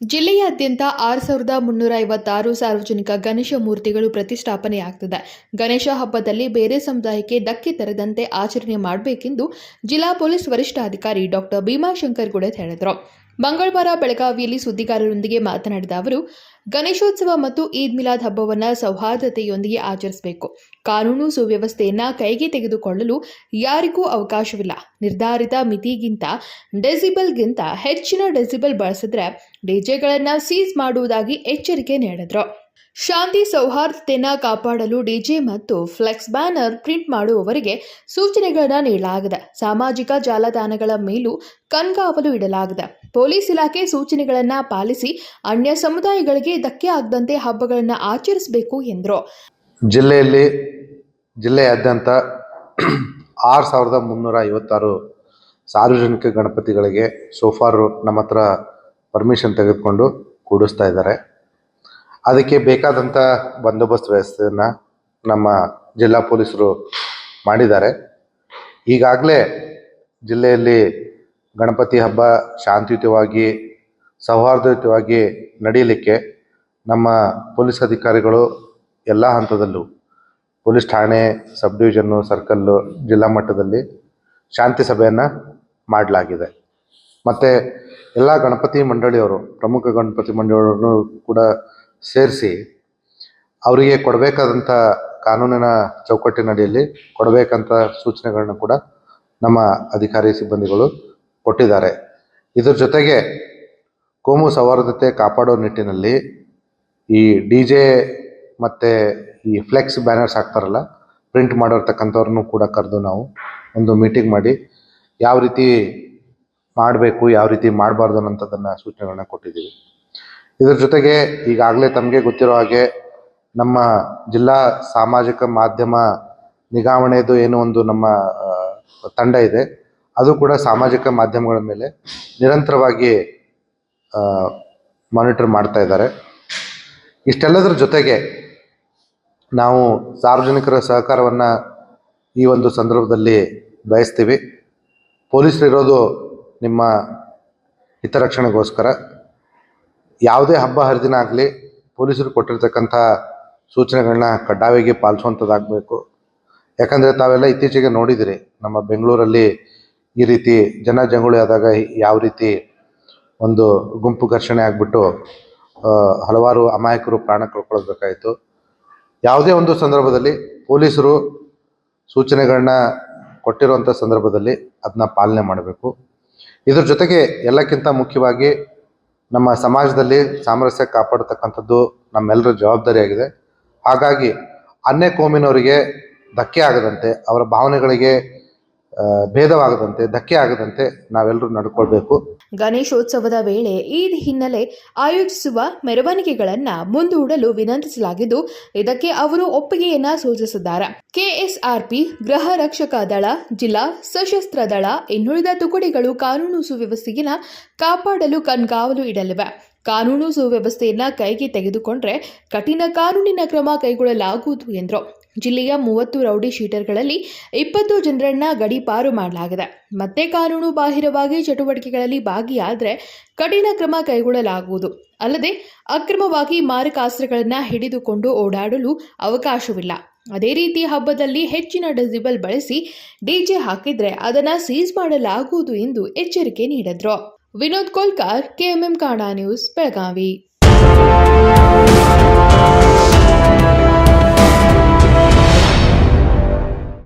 ಜಿಲ್ಲೆಯಾದ್ಯಂತ ಆರು ಸಾವಿರದ ಮುನ್ನೂರ ಐವತ್ತಾರು ಸಾರ್ವಜನಿಕ ಗಣೇಶ ಮೂರ್ತಿಗಳು ಪ್ರತಿಷ್ಠಾಪನೆಯಾಗ್ತಿದೆ. ಗಣೇಶ ಹಬ್ಬದಲ್ಲಿ ಬೇರೆ ಸಮುದಾಯಕ್ಕೆ ಧಕ್ಕೆ ತರದಂತೆ ಆಚರಣೆ ಮಾಡಬೇಕೆಂದು ಜಿಲ್ಲಾ ಪೊಲೀಸ್ ವರಿಷ್ಠಾಧಿಕಾರಿ ಡಾಕ್ಟರ್ ಭೀಮಾಶಂಕರ್ ಗುಡೇತ್ ಹೇಳಿದರು. ಮಂಗಳವಾರ ಬೆಳಗಾವಿಯಲ್ಲಿ ಸುದ್ದಿಗಾರರೊಂದಿಗೆ ಮಾತನಾಡಿದ ಅವರು, ಗಣೇಶೋತ್ಸವ ಮತ್ತು ಈದ್ ಮಿಲಾದ್ ಹಬ್ಬವನ್ನು ಸೌಹಾರ್ದತೆಯೊಂದಿಗೆ ಆಚರಿಸಬೇಕು. ಕಾನೂನು ಸುವ್ಯವಸ್ಥೆಯನ್ನು ಕೈಗೆ ತೆಗೆದುಕೊಳ್ಳಲು ಯಾರಿಗೂ ಅವಕಾಶವಿಲ್ಲ. ನಿರ್ಧಾರಿತ ಮಿತಿಗಿಂತ ಡೆಸಿಬಲ್ಗಿಂತ ಹೆಚ್ಚಿನ ಡೆಸಿಬಲ್ ಬಳಸಿದ್ರೆ ಡಿಜೆಗಳನ್ನು ಸೀಸ್ ಮಾಡುವುದಾಗಿ ಎಚ್ಚರಿಕೆ ನೀಡಿದ್ರು. ಶಾಂತಿ ಸೌಹಾರ್ದತೆಯನ್ನು ಕಾಪಾಡಲು ಡಿಜೆ ಮತ್ತು ಫ್ಲೆಕ್ಸ್ ಬ್ಯಾನರ್ ಪ್ರಿಂಟ್ ಮಾಡುವವರಿಗೆ ಸೂಚನೆಗಳನ್ನು ನೀಡಲಾಗಿದೆ. ಸಾಮಾಜಿಕ ಜಾಲತಾಣಗಳ ಮೇಲೂ ಕಣ್ಗಾವಲು ಇಡಲಾಗಿದೆ. ಪೊಲೀಸ್ ಇಲಾಖೆ ಸೂಚನೆಗಳನ್ನು ಪಾಲಿಸಿ ಅನ್ಯ ಸಮುದಾಯಗಳಿಗೆ ಧಕ್ಕೆ ಆಗದಂತೆ ಹಬ್ಬಗಳನ್ನು ಆಚರಿಸಬೇಕು ಎಂದರು. ಜಿಲ್ಲೆಯಲ್ಲಿ ಜಿಲ್ಲೆಯಾದ್ಯಂತ ಆರು ಸಾವಿರದ ಮುನ್ನೂರ ಐವತ್ತಾರು ಸಾರ್ವಜನಿಕ ಗಣಪತಿಗಳಿಗೆ ಸೋಫಾರು ನಮ್ಮ ಹತ್ರ ಪರ್ಮಿಷನ್ ತೆಗೆದುಕೊಂಡು ಕೂಡಿಸ್ತಾ ಇದ್ದಾರೆ. ಅದಕ್ಕೆ ಬೇಕಾದಂಥ ಬಂದೋಬಸ್ತ್ ವ್ಯವಸ್ಥೆಯನ್ನು ನಮ್ಮ ಜಿಲ್ಲಾ ಪೊಲೀಸರು ಮಾಡಿದ್ದಾರೆ. ಈಗಾಗಲೇ ಜಿಲ್ಲೆಯಲ್ಲಿ ಗಣಪತಿ ಹಬ್ಬ ಶಾಂತಿಯುತವಾಗಿ, ಸೌಹಾರ್ದಯುತವಾಗಿ ನಡೆಯಲಿಕ್ಕೆ ನಮ್ಮ ಪೊಲೀಸ್ ಅಧಿಕಾರಿಗಳು ಎಲ್ಲ ಹಂತದಲ್ಲೂ, ಪೊಲೀಸ್ ಠಾಣೆ, ಸಬ್ ಡಿವಿಷನ್ನು ಸರ್ಕಲ್ಲು, ಜಿಲ್ಲಾ ಮಟ್ಟದಲ್ಲಿ ಶಾಂತಿ ಸಭೆಯನ್ನು ಮಾಡಲಾಗಿದೆ. ಮತ್ತು ಎಲ್ಲ ಗಣಪತಿ ಮಂಡಳಿಯವರು, ಪ್ರಮುಖ ಗಣಪತಿ ಮಂಡಳಿಯವರನ್ನು ಕೂಡ ಸೇರಿಸಿ ಅವರಿಗೆ ಕೊಡಬೇಕಾದಂಥ ಕಾನೂನಿನ ಚೌಕಟ್ಟಿನಡಿಯಲ್ಲಿ ಕೊಡಬೇಕಂತ ಸೂಚನೆಗಳನ್ನ ಕೂಡ ನಮ್ಮ ಅಧಿಕಾರಿ ಸಿಬ್ಬಂದಿಗಳು ಕೊಟ್ಟಿದ್ದಾರೆ. ಇದರ ಜೊತೆಗೆ ಕೋಮು ಸೌಹಾರ್ದತೆ ಕಾಪಾಡೋ ನಿಟ್ಟಿನಲ್ಲಿ ಈ ಡಿ ಜೆ ಮತ್ತು ಈ ಫ್ಲೆಕ್ಸ್ ಬ್ಯಾನರ್ಸ್ ಹಾಕ್ತಾರಲ್ಲ, ಪ್ರಿಂಟ್ ಮಾಡಿರ್ತಕ್ಕಂಥವ್ರನ್ನೂ ಕೂಡ ಕರೆದು ನಾವು ಒಂದು ಮೀಟಿಂಗ್ ಮಾಡಿ ಯಾವ ರೀತಿ ಮಾಡಬೇಕು, ಯಾವ ರೀತಿ ಮಾಡಬಾರ್ದು ಅನ್ನೋಂಥದ್ದನ್ನು ಸೂಚನೆಗಳನ್ನ ಕೊಟ್ಟಿದ್ದೀವಿ. ಇದ್ರ ಜೊತೆಗೆ ಈಗಾಗಲೇ ತಮಗೆ ಗೊತ್ತಿರೋ ಹಾಗೆ ನಮ್ಮ ಜಿಲ್ಲಾ ಸಾಮಾಜಿಕ ಮಾಧ್ಯಮ ನಿಗಾವಣೆದು ಏನು ಒಂದು ನಮ್ಮ ತಂಡ ಇದೆ. ಅದು ಕೂಡ ಸಾಮಾಜಿಕ ಮಾಧ್ಯಮಗಳ ಮೇಲೆ ನಿರಂತರವಾಗಿ ಮಾನಿಟರ್ ಮಾಡ್ತಾ ಇದ್ದಾರೆ. ಇಷ್ಟೆಲ್ಲದರ ಜೊತೆಗೆ ನಾವು ಸಾರ್ವಜನಿಕರ ಸಹಕಾರವನ್ನು ಈ ಒಂದು ಸಂದರ್ಭದಲ್ಲಿ ಬಯಸ್ತೀವಿ. ಪೊಲೀಸರಿರೋದು ನಿಮ್ಮ ಹಿತರಕ್ಷಣೆಗೋಸ್ಕರ. ಯಾವುದೇ ಹಬ್ಬ ಹರಿದಿನ ಆಗಲಿ ಪೊಲೀಸರು ಕೊಟ್ಟಿರ್ತಕ್ಕಂಥ ಸೂಚನೆಗಳನ್ನ ಕಡ್ಡಾಯವಾಗಿ ಪಾಲಿಸುವಂಥದ್ದಾಗಬೇಕು. ಯಾಕಂದರೆ ತಾವೆಲ್ಲ ಇತ್ತೀಚೆಗೆ ನೋಡಿದಿರಿ, ನಮ್ಮ ಬೆಂಗಳೂರಲ್ಲಿ ಈ ರೀತಿ ಜನ ಜಂಗುಳಿ ಆದಾಗ ಯಾವ ರೀತಿ ಒಂದು ಗುಂಪು ಘರ್ಷಣೆ ಆಗಿಬಿಟ್ಟು ಹಲವಾರು ಅಮಾಯಕರು ಪ್ರಾಣ ಕಳ್ಕೊಳ್ಬೇಕಾಯಿತು. ಯಾವುದೇ ಒಂದು ಸಂದರ್ಭದಲ್ಲಿ ಪೊಲೀಸರು ಸೂಚನೆಗಳನ್ನ ಕೊಟ್ಟಿರುವಂಥ ಸಂದರ್ಭದಲ್ಲಿ ಅದನ್ನ ಪಾಲನೆ ಮಾಡಬೇಕು. ಇದ್ರ ಜೊತೆಗೆ ಎಲ್ಲಕ್ಕಿಂತ ಮುಖ್ಯವಾಗಿ ನಮ್ಮ ಸಮಾಜದಲ್ಲಿ ಸಾಮರಸ್ಯ ಕಾಪಾಡತಕ್ಕಂಥದ್ದು ನಮ್ಮೆಲ್ಲರ ಜವಾಬ್ದಾರಿಯಾಗಿದೆ. ಹಾಗಾಗಿ ಅನ್ಯ ಕೋಮಿನವರಿಗೆ ಧಕ್ಕೆ ಆಗದಂತೆ, ಅವರ ಭಾವನೆಗಳಿಗೆ ಭೇದವಾಗದಂತೆ, ಧಕ್ಕೆ ಆಗದಂತೆ ನಾವೆಲ್ಲರೂ ನಡ್ಕೊಳ್ಬೇಕು. ಗಣೇಶೋತ್ಸವದ ವೇಳೆ ಈದ್ ಹಿನ್ನೆಲೆ ಆಯೋಜಿಸುವ ಮೆರವಣಿಗೆಗಳನ್ನ ಮುಂದೂಡಲು ವಿನಂತಿಸಲಾಗಿದ್ದು, ಇದಕ್ಕೆ ಅವರು ಒಪ್ಪಿಗೆಯನ್ನ ಸೂಚಿಸಿದ್ದಾರೆ. ಕೆಎಸ್ಆರ್ಪಿ, ಗೃಹ ರಕ್ಷಕ ದಳ, ಜಿಲ್ಲಾ ಸಶಸ್ತ್ರ ದಳ ಇನ್ನುಳಿದ ತುಕಡಿಗಳು ಕಾನೂನು ಸುವ್ಯವಸ್ಥೆಯನ್ನ ಕಾಪಾಡಲು ಕಣ್ಗಾವಲು ಇಡಲಿವೆ. ಕಾನೂನು ಸುವ್ಯವಸ್ಥೆಯನ್ನ ಕೈಗೆ ತೆಗೆದುಕೊಂಡ್ರೆ ಕಠಿಣ ಕಾನೂನಿನ ಕ್ರಮ ಕೈಗೊಳ್ಳಲಾಗುವುದು ಎಂದರು. ಜಿಲ್ಲೆಯ ಮೂವತ್ತು ರೌಡಿ ಶೀಟರ್ಗಳಲ್ಲಿ ಇಪ್ಪತ್ತು ಜನರನ್ನ ಗಡೀಪಾರು ಮಾಡಲಾಗಿದೆ. ಮತ್ತೆ ಕಾನೂನು ಬಾಹಿರವಾಗಿ ಚಟುವಟಿಕೆಗಳಲ್ಲಿ ಭಾಗಿಯಾದರೆ ಕಠಿಣ ಕ್ರಮ ಕೈಗೊಳ್ಳಲಾಗುವುದು. ಅಲ್ಲದೆ ಅಕ್ರಮವಾಗಿ ಮಾರಕಾಸ್ತ್ರಗಳನ್ನು ಹಿಡಿದುಕೊಂಡು ಓಡಾಡಲು ಅವಕಾಶವಿಲ್ಲ. ಅದೇ ರೀತಿ ಹಬ್ಬದಲ್ಲಿ ಹೆಚ್ಚಿನ ಡೆಸಿಬಲ್ ಬಳಸಿ ಡಿಜೆ ಹಾಕಿದರೆ ಅದನ್ನು ಸೀಸ್ ಮಾಡಲಾಗುವುದು ಎಂದು ಎಚ್ಚರಿಕೆ ನೀಡಿದ್ರು. Vinod Kolkar KMM ಕಾಣಾ news Belagavi